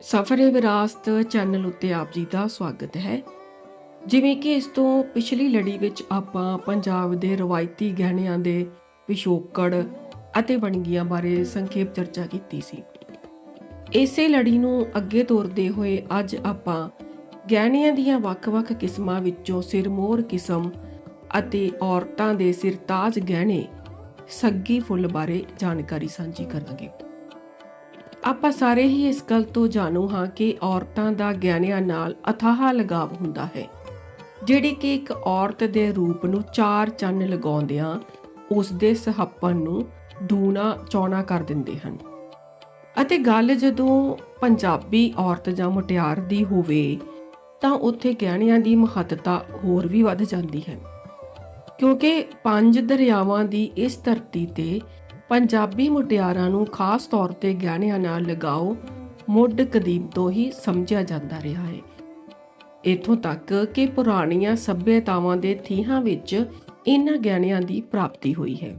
ਸਫਰੇ ਵਿਰਾਸਤ ਚੈਨਲ ਉੱਤੇ ਆਪ ਜੀ ਦਾ ਸਵਾਗਤ ਹੈ। ਜਿਵੇਂ ਕਿ ਇਸ ਤੋਂ ਪਿਛਲੀ ਲੜੀ ਵਿੱਚ ਆਪਾਂ ਪੰਜਾਬ ਦੇ ਰਵਾਇਤੀ ਗਹਿਣਿਆਂ ਦੇ ਪਿਛੋਕੜ ਅਤੇ ਵਣਗੀਆਂ ਬਾਰੇ ਸੰਖੇਪ ਚਰਚਾ ਕੀਤੀ ਸੀ। ਇਸੇ ਲੜੀ ਨੂੰ ਅੱਗੇ ਤੋਰਦੇ ਹੋਏ ਅੱਜ ਆਪਾਂ ਗਹਿਣਿਆਂ ਦੀਆਂ ਵੱਖ-ਵੱਖ ਕਿਸਮਾਂ ਵਿੱਚੋਂ ਸਿਰਮੋਰ ਕਿਸਮ ਅਤੇ ਔਰਤਾਂ ਦੇ ਸਿਰਤਾਜ ਗਹਿਣੇ ਸੱਗੀ ਫੁੱਲ ਬਾਰੇ ਜਾਣਕਾਰੀ ਸਾਂਝੀ ਕਰਾਂਗੇ। ਆਪਾਂ ਸਾਰੇ ਹੀ ਇਸ ਗੱਲ ਤੋਂ ਜਾਣੂ ਹਾਂ ਕਿ ਔਰਤਾਂ ਦਾ ਗਹਿਣਿਆਂ ਨਾਲ ਅਥਾਹ ਲਗਾਵ ਹੁੰਦਾ ਹੈ। ਜਿਹੜੀ ਕਿ ਇੱਕ ਔਰਤ ਦੇ ਰੂਪ ਨੂੰ ਚਾਰ ਚੰਨ ਲਗਾਉਂਦਿਆਂ ਉਸ ਦੇ ਸਹੱਪਨ ਨੂੰ ਦੂਣਾ ਚੌਣਾ ਕਰ ਦਿੰਦੇ ਹਨ। ਅਤੇ ਗੱਲ ਜਦੋਂ ਪੰਜਾਬੀ ਔਰਤ ਜਾਂ ਮੁਟਿਆਰ ਦੀ ਹੋਵੇ, ਤਾਂ ਉੱਥੇ ਗਹਿਣਿਆਂ ਦੀ ਮਹੱਤਤਾ ਹੋਰ ਵੀ ਵੱਧ ਜਾਂਦੀ ਹੈ। ਕਿਉਂਕਿ ਪੰਜ ਦਰਿਆਵਾਂ ਦੀ ਇਸ ਧਰਤੀ ਤੇ ਪੰਜਾਬੀ ਮੁਟਿਆਰਾਂ ਨੂੰ ਖਾਸ ਤੌਰ ਤੇ ਗਹਿਣਿਆਂ ਨਾਲ ਲਗਾਓ, ਮੁੱਢ ਕਦੀਮ ਤੋਂ ਹੀ ਸਮਝਿਆ ਜਾਂਦਾ ਰਿਹਾ ਹੈ। ਇਥੋਂ ਤੱਕ ਕਿ ਪੁਰਾਣੀਆਂ ਸੱਭਿਅਤਾਵਾਂ ਦੇ ਥੀਹਾਂ ਵਿੱਚ ਇਹਨਾਂ ਗਹਿਣਿਆਂ ਦੀ ਪ੍ਰਾਪਤੀ ਹੋਈ ਹੈ।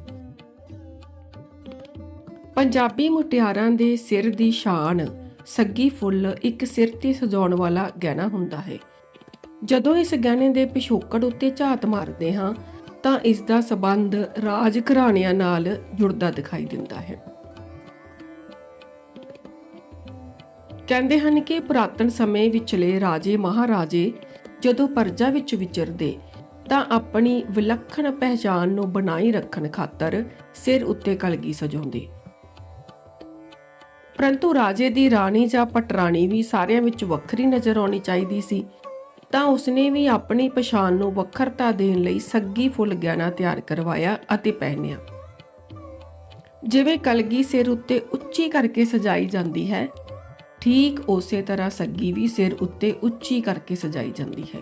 ਪੰਜਾਬੀ ਮੁਟਿਆਰਾਂ ਦੇ ਸਿਰ ਦੀ ਸ਼ਾਨ, ਸੱਗੀ ਫੁੱਲ ਇੱਕ ਸਿਰ ਤੇ ਸਜਾਉਣ ਵਾਲਾ ਗਹਿਣਾ ਹੁੰਦਾ ਹੈ। ਜਦੋਂ ਇਸ ਗਹਿਣੇ ਦੇ ਪਿਛੋਕੜ ਉੱਤੇ ਝਾਤ ਮਾਰਦੇ ਹਾਂ ਤਾਂ ਇਸ ਦਾ ਸਬੰਧ ਰਾਜ ਘਰਾਣਿਆਂ ਨਾਲ ਜੁੜਦਾ ਦਿਖਾਈ ਦਿੰਦਾ ਹੈ। ਕਹਿੰਦੇ ਹਨ ਕਿ ਪੁਰਾਤਨ ਸਮੇਂ ਵਿਚਲੇ ਰਾਜੇ ਮਹਾਰਾਜੇ ਜਦੋਂ ਪਰਜਾ ਵਿੱਚ ਵਿਚਰਦੇ ਤਾਂ ਆਪਣੀ ਵਿਲੱਖਣ ਪਹਿਚਾਨ ਨੂੰ ਬਣਾਈ ਰੱਖਣ ਖਾਤਰ ਸਿਰ ਉੱਤੇ ਕਲਗੀ ਸਜਾਉਂਦੇ। ਪਰੰਤੂ ਰਾਜੇ ਦੀ ਰਾਣੀ ਜਾਂ ਪਟਰਾਣੀ ਵੀ ਸਾਰਿਆਂ ਵਿੱਚ ਵੱਖਰੀ ਨਜ਼ਰ ਆਉਣੀ ਚਾਹੀਦੀ ਸੀ। ਤਾਂ ਉਸਨੇ ਵੀ ਆਪਣੀ ਪਛਾਣ ਨੂੰ ਵੱਖਰਤਾ ਦੇਣ ਲਈ ਸੱਗੀ ਫੁੱਲ ਗਹਿਣਾ ਤਿਆਰ ਕਰਵਾਇਆ ਅਤੇ ਪਹਿਨਿਆ। ਜਿਵੇਂ ਕਲਗੀ ਸਿਰ ਉੱਤੇ ਉੱਚੀ ਕਰਕੇ ਸਜਾਈ ਜਾਂਦੀ ਹੈ, ਠੀਕ ਉਸੇ ਤਰ੍ਹਾਂ ਸੱਗੀ ਵੀ ਸਿਰ ਉੱਤੇ ਉੱਚੀ ਕਰਕੇ ਸਜਾਈ ਜਾਂਦੀ ਹੈ।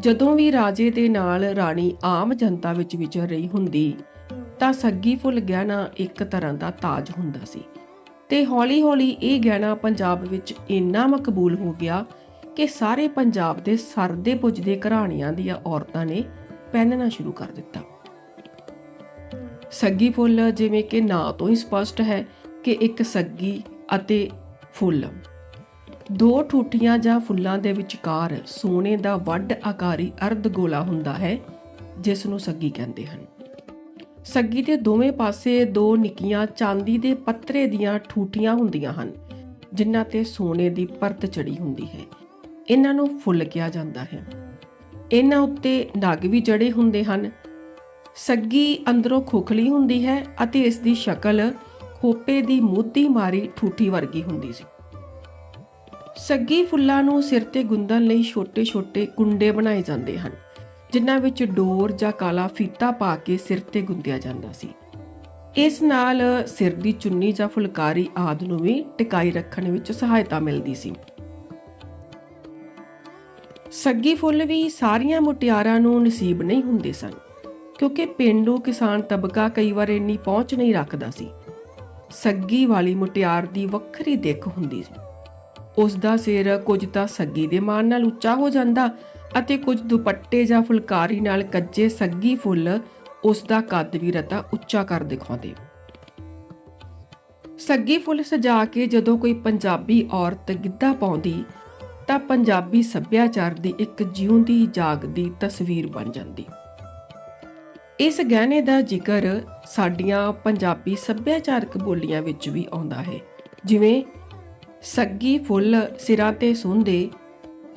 ਜਦੋਂ ਵੀ ਰਾਜੇ ਦੇ ਨਾਲ ਰਾਣੀ ਆਮ ਜਨਤਾ ਵਿੱਚ ਵਿਚਰ ਰਹੀ ਹੁੰਦੀ, ਤਾਂ ਸੱਗੀ ਫੁੱਲ ਗਹਿਣਾ ਇੱਕ ਤਰ੍ਹਾਂ ਦਾ ਤਾਜ ਹੁੰਦਾ ਸੀ। ਤੇ ਹੌਲੀ-ਹੌਲੀ ਇਹ ਗਹਿਣਾ ਪੰਜਾਬ ਵਿੱਚ ਇੰਨਾ ਮਕਬੂਲ ਹੋ ਗਿਆ ਕਿ ਸਾਰੇ ਪੰਜਾਬ ਦੇ ਸਰਦੇ ਪੁੱਜਦੇ ਘਰਾਣੀਆਂ ਦੀਆਂ ਔਰਤਾਂ ਨੇ ਪਹਿਨਣਾ ਸ਼ੁਰੂ ਕਰ ਦਿੱਤਾ। ਸੱਗੀ ਫੁੱਲ ਜਿਵੇਂ ਕਿ ਨਾਂ ਤੋਂ ਹੀ ਸਪਸ਼ਟ ਹੈ ਕਿ ਇੱਕ ਸੱਗੀ ਅਤੇ ਫੁੱਲ। ਦੋ ਠੂਠੀਆਂ ਜਾਂ ਫੁੱਲਾਂ ਦੇ ਵਿਚਕਾਰ ਸੋਨੇ ਦਾ ਵੱਡ ਆਕਾਰੀ ਅਰਧ ਗੋਲਾ ਹੁੰਦਾ ਹੈ ਜਿਸ ਨੂੰ ਸੱਗੀ ਕਹਿੰਦੇ ਹਨ। ਸੱਗੀ ਦੇ ਦੋਵੇਂ ਪਾਸੇ ਦੋ ਨਿੱਕੀਆਂ ਚਾਂਦੀ ਦੇ ਪੱਤਰੇ ਦੀਆਂ ਠੂਠੀਆਂ ਹੁੰਦੀਆਂ ਹਨ, ਜਿਨ੍ਹਾਂ ਤੇ ਸੋਨੇ ਦੀ ਪਰਤ ਚੜੀ ਹੁੰਦੀ ਹੈ। ਇਹਨਾਂ ਨੂੰ ਫੁੱਲ ਕਿਹਾ ਜਾਂਦਾ ਹੈ। ਇਹਨਾਂ ਉੱਤੇ ਨਗ ਵੀ ਜੜੇ ਹੁੰਦੇ ਹਨ। ਸੱਗੀ ਅੰਦਰੋਂ ਖੋਖਲੀ ਹੁੰਦੀ ਹੈ ਅਤੇ ਇਸ ਦੀ ਸ਼ਕਲ ਖੋਪੇ ਦੀ ਮੋਤੀ ਮਾਰੀ ਠੂਠੀ ਵਰਗੀ ਹੁੰਦੀ ਸੀ। ਸੱਗੀ ਫੁੱਲਾਂ ਨੂੰ ਸਿਰ ਤੇ ਗੁੰਦਣ ਲਈ ਛੋਟੇ-ਛੋਟੇ ਕੁੰਡੇ ਬਣਾਏ ਜਾਂਦੇ ਹਨ, ਜਿਨ੍ਹਾਂ ਵਿੱਚ ਡੋਰ ਜਾਂ ਕਾਲਾ ਫੀਤਾ ਪਾ ਕੇ ਸਿਰ ਤੇ ਗੁੰਦਿਆ ਜਾਂਦਾ ਸੀ। ਇਸ ਨਾਲ ਸਿਰ ਦੀ ਚੁੰਨੀ ਜਾਂ ਫੁਲਕਾਰੀ ਆਦ ਨੂੰ ਵੀ ਟਿਕਾਈ ਰੱਖਣ ਵਿੱਚ ਸਹਾਇਤਾ ਮਿਲਦੀ ਸੀ। ਸੱਗੀ ਫੁੱਲ ਵੀ ਸਾਰੀਆਂ ਮੁਟਿਆਰਾਂ ਨੂੰ ਨਸੀਬ ਨਹੀਂ ਹੁੰਦੇ ਸਨ, ਕਿਉਂਕਿ ਪਿੰਡੂ ਕਿਸਾਨ ਤਬਕਾ ਕਈ ਵਾਰ ਇੰਨੀ ਪਹੁੰਚ ਨਹੀਂ ਰੱਖਦਾ ਸੀ। ਸੱਗੀ ਵਾਲੀ ਮੁਟਿਆਰ ਦੀ ਵੱਖਰੀ ਦਿੱਖ ਹੁੰਦੀ ਸੀ। ਉਸ ਦਾ ਸਿਰ ਕੁਝ ਤਾਂ ਸੱਗੀ ਦੇ ਮਾਨ ਨਾਲ ਉੱਚਾ ਹੋ ਜਾਂਦਾ ਅਤੇ ਕੁਝ ਦੁਪੱਟੇ ਜਾਂ ਫੁਲਕਾਰੀ ਨਾਲ ਕੱਜੇ ਸੱਗੀ ਫੁੱਲ ਉਸ ਦਾ ਕੱਦ ਵੀ ਰਤਾ ਉੱਚਾ ਕਰ ਦਿਖਾਉਂਦੇ। ਸੱਗੀ ਫੁੱਲ ਸਜਾ ਕੇ ਜਦੋਂ ਕੋਈ ਪੰਜਾਬੀ ਔਰਤ ਗਿੱਧਾ ਪਾਉਂਦੀ ਤਾਂ ਪੰਜਾਬੀ ਸੱਭਿਆਚਾਰ ਦੀ ਇੱਕ ਜਿਉਂਦੀ ਜਾਗਦੀ ਤਸਵੀਰ ਬਣ ਜਾਂਦੀ। ਇਸ ਗਹਿਣੇ ਦਾ ਜ਼ਿਕਰ ਸਾਡੀਆਂ ਪੰਜਾਬੀ ਸੱਭਿਆਚਾਰਕ ਬੋਲੀਆਂ ਵਿੱਚ ਵੀ ਆਉਂਦਾ ਹੈ। ਜਿਵੇਂ, ਸੱਗੀ ਫੁੱਲ ਸਿਰਾਂ ਤੇ ਸੁੰਦੇ,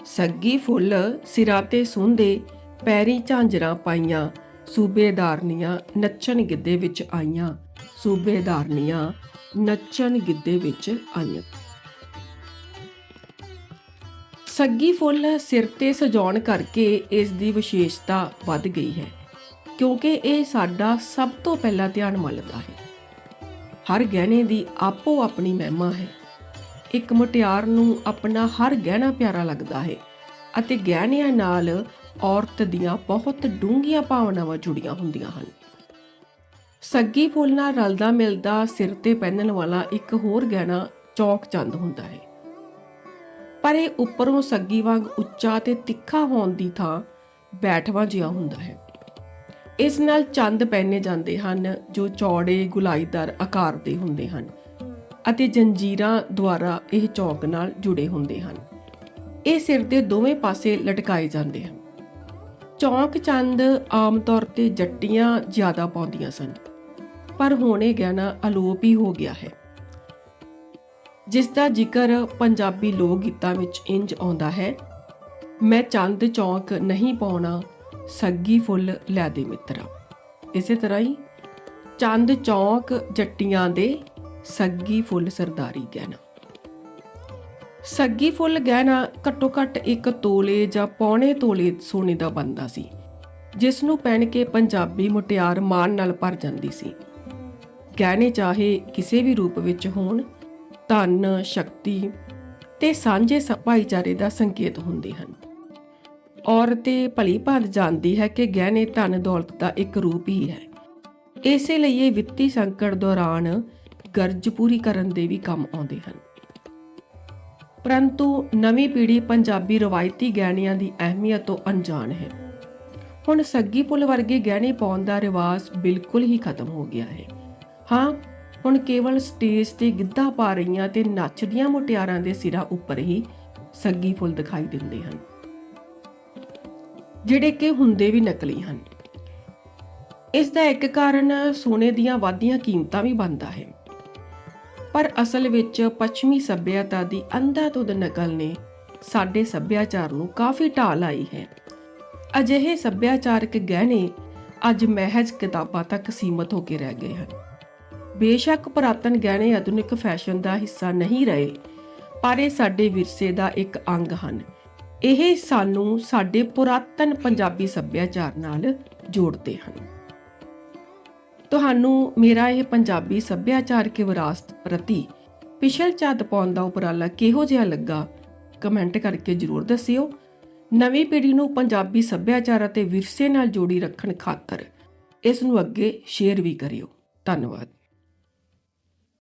ਸੱਗੀ ਫੁੱਲ ਸਿਰਾਂ ਤੇ ਸੁੰਦੇ, ਪੈਰੀ ਝਾਂਜਰਾਂ ਪਾਈਆਂ ਸੂਬੇਦਾਰਨੀਆਂ ਨੱਚਣ ਗਿੱਧੇ ਵਿੱਚ ਆਈਆਂ ਸੂਬੇਦਾਰਨੀਆਂ ਨੱਚਣ ਗਿੱਧੇ ਵਿੱਚ ਆਈਆਂ। ਸੱਗੀ ਫੁੱਲ ਸਿਰ ਤੇ ਸਜਾਉਣ ਕਰਕੇ ਇਸ ਦੀ ਵਿਸ਼ੇਸ਼ਤਾ ਵੱਧ ਗਈ ਹੈ, ਕਿਉਂਕਿ ਇਹ ਸਾਡਾ ਸਭ ਤੋਂ ਪਹਿਲਾ ਧਿਆਨ ਮੱਲਦਾ ਹੈ। ਹਰ ਗਹਿਣੇ ਦੀ ਆਪੋ ਆਪਣੀ ਮਹਿਮਾ ਹੈ। ਇੱਕ ਮੁਟਿਆਰ ਨੂੰ ਆਪਣਾ ਹਰ ਗਹਿਣਾ ਪਿਆਰਾ ਲੱਗਦਾ ਹੈ ਅਤੇ ਗਹਿਣਿਆਂ ਨਾਲ ਔਰਤ ਦੀਆਂ ਬਹੁਤ ਡੂੰਘੀਆਂ ਭਾਵਨਾਵਾਂ ਜੁੜੀਆਂ ਹੁੰਦੀਆਂ ਹਨ। ਸੱਗੀ ਫੁੱਲ ਨਾਲ ਰਲਦਾ ਮਿਲਦਾ ਸਿਰ ਤੇ ਪਹਿਨਣ ਵਾਲਾ ਇੱਕ ਹੋਰ ਗਹਿਣਾ ਚੌਕ ਚੰਦ ਹੁੰਦਾ ਹੈ। ਪਰ ਇਹ ਉੱਪਰੋਂ ਸੱਗੀ ਵਾਂਗ ਉੱਚਾ ਤੇ ਤਿੱਖਾ ਹੋਣ ਦੀ ਥਾਂ ਬੈਠਵਾ ਜਿਹਾ ਹੁੰਦਾ ਹੈ। ਇਸ ਨਾਲ ਚੰਦ ਪਹਿਨੇ ਜਾਂਦੇ ਹਨ, ਜੋ ਚੌੜੇ ਗੁਲਾਈਦਾਰ ਆਕਾਰ ਦੇ ਹੁੰਦੇ ਹਨ ਅਤੇ ਜੰਜੀਰਾਂ ਦੁਆਰਾ ਇਹ ਚੌਕ ਨਾਲ ਜੁੜੇ ਹੁੰਦੇ ਹਨ। ਇਹ ਸਿਰ ਦੇ ਦੋਵੇਂ ਪਾਸੇ ਲਟਕਾਏ ਜਾਂਦੇ ਹਨ। ਚੌਂਕ ਚੰਦ ਆਮ ਤੌਰ ਤੇ ਜੱਟੀਆਂ ਜ਼ਿਆਦਾ ਪਾਉਂਦੀਆਂ ਸਨ, ਪਰ ਹੁਣ ਇਹ ਗਹਿਣਾ ਅਲੋਪ ਹੀ ਹੋ ਗਿਆ ਹੈ। ਜਿਸ ਦਾ ਜ਼ਿਕਰ ਪੰਜਾਬੀ ਲੋਕ ਗੀਤਾਂ ਵਿੱਚ ਇੰਜ ਆਉਂਦਾ ਹੈ, ਮੈਂ ਚੰਦ ਚੌਂਕ ਨਹੀਂ ਪਾਉਣਾ, ਸੱਗੀ ਫੁੱਲ ਲੈ ਦੇ ਮਿੱਤਰਾ। ਇਸੇ ਤਰ੍ਹਾਂ ਹੀ ਚੰਦ ਚੌਂਕ ਜੱਟੀਆਂ ਦੇ ਸੱਗੀ ਫੁੱਲ ਸਰਦਾਰੀ ਗਹਿਣਾ। ਸੱਗੀ ਫੁੱਲ ਗਹਿਣਾ ਘੱਟੋ ਘੱਟ ਇੱਕ ਤੋਲੇ ਜਾਂ ਪੌਣੇ ਤੋਲੇ ਸੋਨੇ ਦਾ ਬਣਦਾ ਸੀ, ਜਿਸ ਨੂੰ ਪਹਿਨ ਕੇ ਪੰਜਾਬੀ ਮੁਟਿਆਰ ਮਾਣ ਨਾਲ ਭਰ ਜਾਂਦੀ ਸੀ। ਗਹਿਣੇ ਚਾਹੇ ਕਿਸੇ ਵੀ ਰੂਪ ਵਿੱਚ ਹੋਣ ਧਨ, ਸ਼ਕਤੀ ਤੇ ਸਾਂਝੇ ਭਾਈਚਾਰੇ ਦਾ ਸੰਕੇਤ ਹੁੰਦੇ ਹਨ। ਔਰਤ ਭਲੀ ਭਾਂਤ ਜਾਣਦੀ ਹੈ ਕਿ ਗਹਿਣੇ ਧਨ ਦੌਲਤ ਦਾ ਇੱਕ ਰੂਪ ਹੀ ਹੈ। ਇਸੇ ਲਈ ਇਹ ਵਿੱਤੀ ਸੰਕਟ ਦੌਰਾਨ ਗਰਜ ਪੂਰੀ ਕਰਨ ਦੇ ਵੀ ਕੰਮ ਆਉਂਦੇ ਹਨ। ਪਰੰਤੂ ਨਵੀਂ ਪੀੜ੍ਹੀ ਪੰਜਾਬੀ ਰਵਾਇਤੀ ਗਹਿਣਿਆਂ ਦੀ ਅਹਿਮੀਅਤ ਤੋਂ ਅਣਜਾਣ ਹੈ। ਹੁਣ ਸੱਗੀ ਫੁੱਲ ਵਰਗੇ ਗਹਿਣੇ ਪਾਉਣ ਦਾ ਰਿਵਾਜ ਬਿਲਕੁਲ ਹੀ ਖਤਮ ਹੋ ਗਿਆ ਹੈ। ਹਾਂ ਹੁਣ ਕੇਵਲ ਸਟੇਜ ਤੇ ਗਿੱਧਾ ਪਾ ਰਹੀਆਂ ਤੇ ਨੱਚਦੀਆਂ ਮੁਟਿਆਰਾਂ ਦੇ ਸਿਰਾਂ ਉੱਪਰ ਹੀ ਸੱਗੀ ਫੁੱਲ ਦਿਖਾਈ ਦਿੰਦੇ ਹਨ, ਜਿਹੜੇ ਕਿ ਹੁੰਦੇ ਵੀ ਨਕਲੀ ਹਨ। ਇਸ ਦਾ ਇੱਕ ਕਾਰਨ ਸੋਨੇ ਦੀਆਂ ਵਾਧੀਆਂ ਕੀਮਤਾਂ ਵੀ ਬਣਦਾ ਹੈ। ਪਰ ਅਸਲ ਵਿੱਚ ਪੱਛਮੀ ਸੱਭਿਅਤਾ ਦੀ ਅੰਧਾਧੁੰਦ ਨਕਲ ਨੇ ਸਾਡੇ ਸੱਭਿਆਚਾਰ ਨੂੰ ਕਾਫੀ ਢਾਹ ਲਾਈ ਹੈ। ਅਜਿਹੇ ਸੱਭਿਆਚਾਰਕ ਗਹਿਣੇ ਅੱਜ ਮਹਿਜ ਕਿਤਾਬਾਂ ਤੱਕ ਸੀਮਤ ਹੋ ਕੇ ਰਹਿ ਗਏ ਹਨ। ਬੇਸ਼ੱਕ ਪੁਰਾਤਨ ਗਹਿਣੇ ਆਧੁਨਿਕ ਫੈਸ਼ਨ ਦਾ ਹਿੱਸਾ ਨਹੀਂ ਰਹੇ, ਪਰ ਇਹ ਸਾਡੇ ਵਿਰਸੇ ਦਾ ਇੱਕ ਅੰਗ ਹਨ। ਇਹ ਸਾਨੂੰ ਸਾਡੇ ਪੁਰਾਤਨ ਪੰਜਾਬੀ ਸੱਭਿਆਚਾਰ ਨਾਲ ਜੋੜਦੇ ਹਨ। ਤੁਹਾਨੂੰ ਮੇਰਾ ਇਹ ਪੰਜਾਬੀ ਸੱਭਿਆਚਾਰਕ ਵਿਰਾਸਤ ਪ੍ਰਤੀ ਪਿਛਲ ਝੱਦ ਪਾਉਣ ਦਾ ਉਪਰਾਲਾ ਕਿਹੋ ਜਿਹਾ ਲੱਗਾ, ਕਮੈਂਟ ਕਰਕੇ ਜਰੂਰ ਦੱਸਿਓ। ਨਵੀਂ ਪੀੜ੍ਹੀ ਨੂੰ ਪੰਜਾਬੀ ਸੱਭਿਆਚਾਰ ਅਤੇ ਵਿਰਸੇ ਨਾਲ ਜੋੜੀ ਰੱਖਣ ਖਾਤਰ ਇਸ ਨੂੰ ਅੱਗੇ ਸ਼ੇਅਰ ਵੀ ਕਰਿਓ। ਧੰਨਵਾਦ।